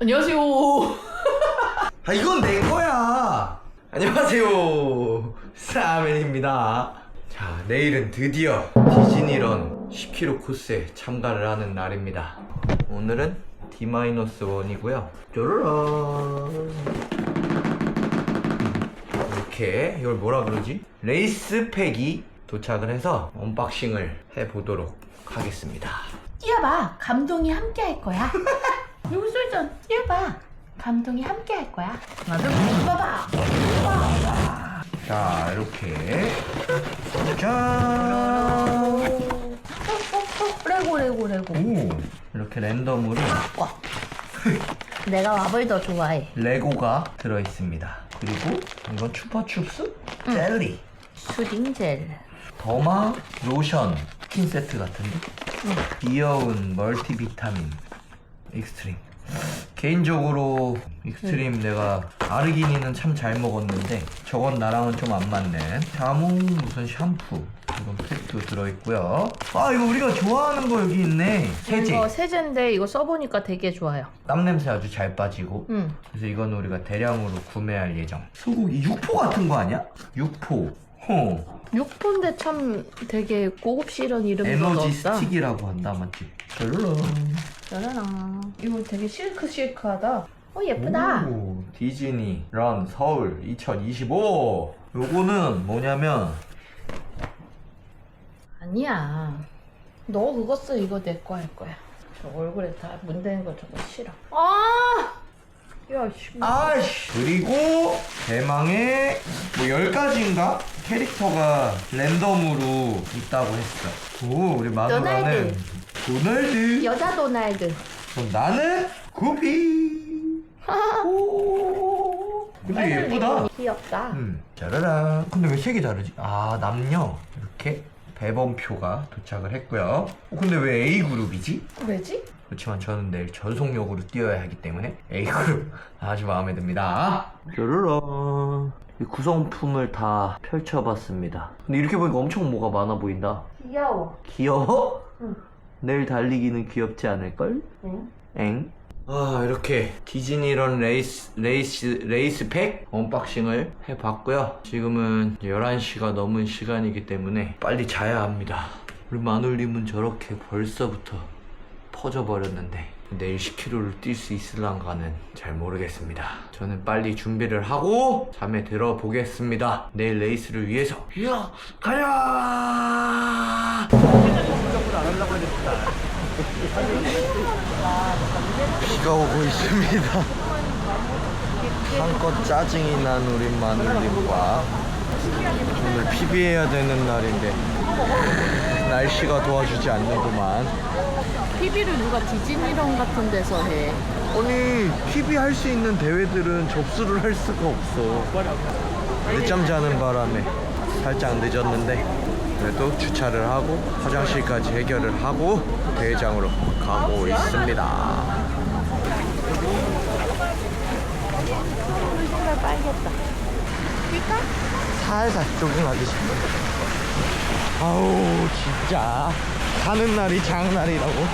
안녕하세요. 아 이건 내 거야. 안녕하세요. 사맨입니다. 자, 내일은 드디어 디즈니런 10km 코스에 참가를 하는 날입니다. 오늘은 D-1이고요. 쪼르르 이렇게 이걸 뭐라 그러지? 레이스 팩이 도착을 해서 언박싱을 해보도록 하겠습니다. 뛰어봐. 감동이 함께 할 거야. 여기 써있잖아. 뛰어봐. 감동이 함께 할 거야. 둘, 셋, 봐봐. 자, 이렇게 짠. 레고, 레고, 레고. 오 이렇게 랜덤으로 와. 내가 왑을 더 좋아해. 레고가 들어있습니다 그리고 이건 추파춥스 젤리 슈딩 젤. 더마 로션 스킨 세트 같은데 귀여운 멀티비타민 익스트림 개인적으로 익스트림 내가 아르기닌은 참 잘 먹었는데 저건 나랑은 좀 안 맞는 자몽 무슨 샴푸 이런 팩도 들어있고요. 아 이거 우리가 좋아하는 거 여기 있네. 세제. 이거 세제인데 이거 써보니까 되게 좋아요. 땀 냄새 아주 잘 빠지고. 응. 그래서 이건 우리가 대량으로 구매할 예정. 소고기 육포 같은 거 아니야? 육포 호 육포인데 참 되게 고급스러운 이름도 에너지 넣었다. 스틱이라고 한다 맞지? 별로 짜라랑. 이거 되게 실크 실크하다. 어 예쁘다. 오, 디즈니 런 서울 2025 요거는 뭐냐면 아니야. 너 그거 써 이거 내 거 할 거야. 저 얼굴에 다 문대는 거 저거 싫어. 아! 야, 씨. 아씨 그리고 대망의 뭐 10가지인가? 캐릭터가 랜덤으로 있다고 했어 오 우리 마누라는 도날드. 여자 도날드. 그럼 나는 구피. 오. 근데 예쁘다. 리본이 귀엽다. 음. 짜라란. 근데 왜 색이 다르지? 아 남녀 이렇게 배번표가 도착을 했고요. 어, 근데 왜 A 그룹이지? 왜지? 그렇지만 저는 내일 전속력으로 뛰어야 하기 때문에 A 그룹 아주 마음에 듭니다. 짜라란. 이 구성품을 다 펼쳐봤습니다. 근데 이렇게 보니까 엄청 뭐가 많아 보인다. 귀여워. 귀여워? 응. 내일 달리기는 귀엽지 않을걸? 응? 엥? 아 이렇게 디즈니런 레이스 레이스 레이스 팩 언박싱을 해봤고요 지금은 11시가 넘은 시간이기 때문에 빨리 자야 합니다 우리 마눌님은 저렇게 벌써부터 퍼져버렸는데 내일 10km를 뛸 수 있을란가는 잘 모르겠습니다. 저는 빨리 준비를 하고 잠에 들어보겠습니다. 내일 레이스를 위해서. 이야 가야! 비가 오고 있습니다. 한껏 짜증이 난 우리 마눌님과 오늘 PB해야 되는 날인데 날씨가 도와주지 않는구만. PB를 누가 디즈니런 같은 데서 해. 아니 PB 할수 있는 대회들은 접수를 할 수가 없어. 늦잠 자는 바람에 살짝 늦었는데 그래도 주차를 하고 화장실까지 해결을 하고 대회장으로 가고 있습니다. 빨겠다. 뛸까? 살살 조깅하기 싶어. 아우 진짜 가는 날이 장날이라고.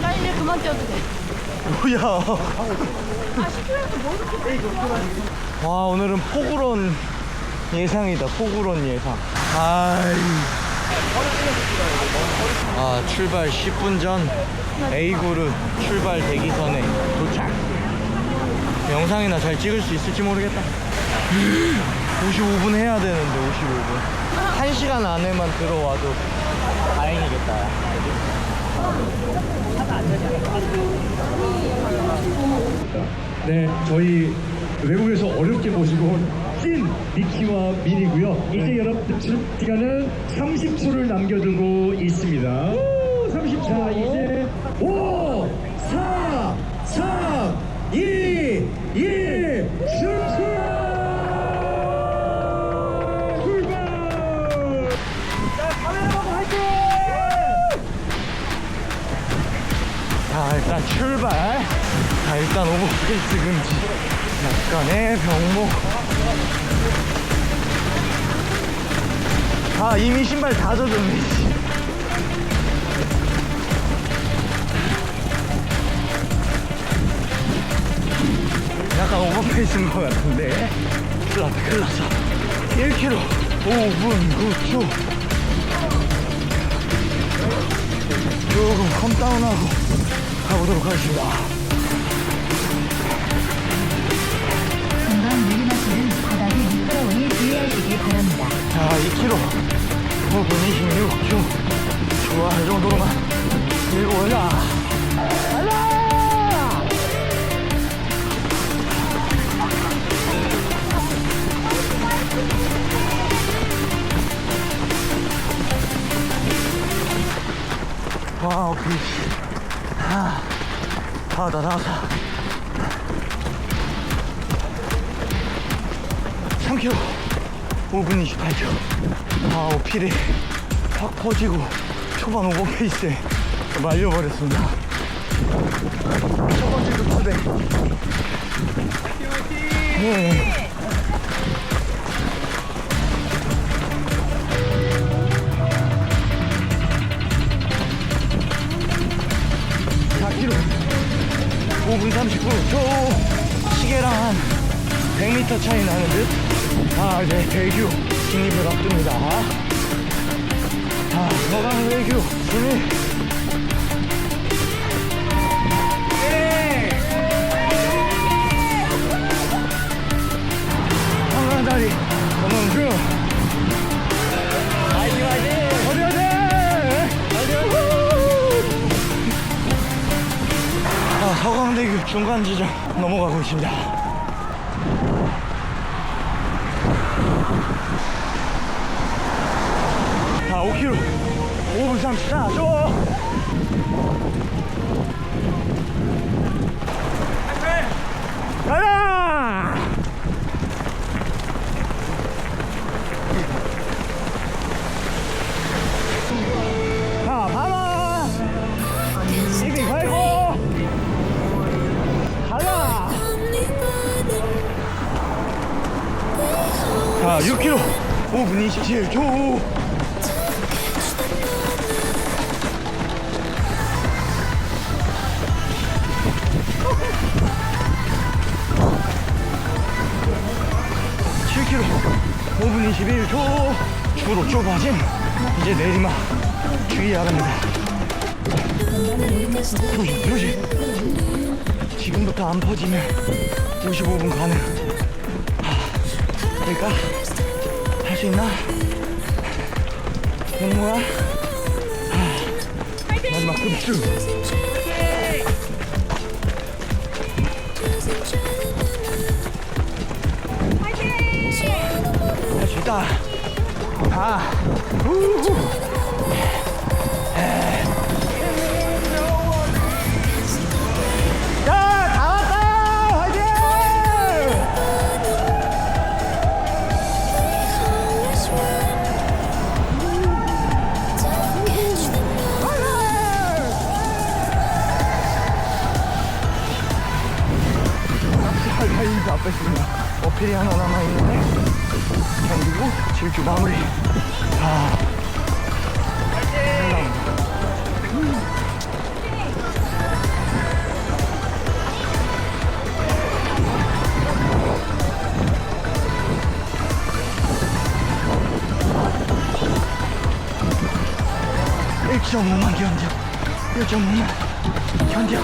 나 이제 그만 뛰어도 돼. 뭐야? 아, 10km에서 뭐 이렇게 뛰어? 와 오늘은 폭우론 예상이다. 폭우론 예상. 아이. 아 출발 10분 전 A 그룹 출발 대기선에 도착. 영상이나 잘 찍을 수 있을지 모르겠다. 55분 해야 되는데 55분. 1시간 안에만 들어와도 다행이겠다. 네, 저희 외국에서 어렵게 모시고 온찐 미키와 미니고요. 이제 여러분들 시간은 30초를 남겨두고 있습니다. 오, 30초. 자, 이제 5, 출발. 자, 일단 오버페이스 금지. 약간의 병목. 아, 이미 신발 다 젖었네. 씨. 약간 오버페이스인 것 같은데. 큰일 났어. 1km 5분 9초. 조금 컴다운하고 가보도록 하겠습니다. 금방 내리막길은 바닥이 미끄러우니 주의하시기 바랍니다. 자, 2km 5분 26초. 좋아, 이 정도로만 밀고 올라. 다 왔다, 다 왔다. 3km 5분 28초 아 어필이 확 퍼지고 초반 오버 페이스에 말려버렸습니다 첫 번째 급한데 네. 5분 39초 시계랑 한 100m 차이 나는 듯? 아, 이제 대규 진입을 앞둡니다. 아, 서강 외교 진입. 한강다리 건너는 중. 아, 서강대교 중간 지점 넘어가고 있습니다. 자, 5km. 5분 34. 줘. 가자! 자, 6km. 5분 27초. 칠 k m 5분 21초 주로 좁아진 이제 내리막 주의해야 합니다 조심 조심 지금부터 안 퍼지면 55분 가능 하, 될까? 할 수 있나? 되는 거야? 하, 마지막 급수 할수 있다. 아, 우후. 1.5만 견뎌 1.5만 견뎌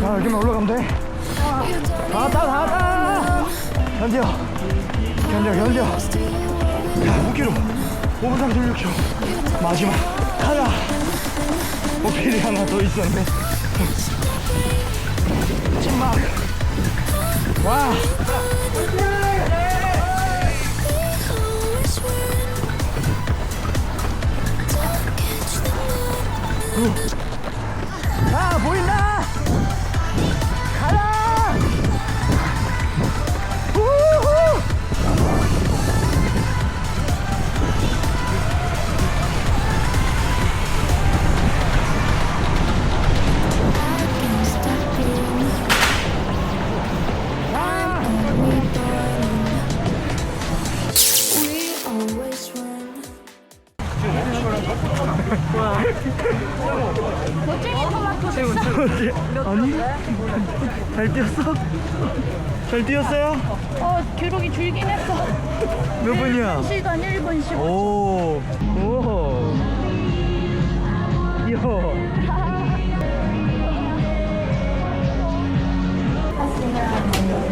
자 여기만 올라가면 돼. 아, 나왔다 나왔다! 견뎌. 견뎌 견뎌. 야 5km 5분 36km 마지막. 하나 오피리 뭐 하나 더 있었네. 마지막. 와. 잘 뛰었어? 잘 뛰었어요? 어, 기록이 줄긴 했어. 몇 분이야? 시간 1분 15초. 오, 오, 귀여워. 아,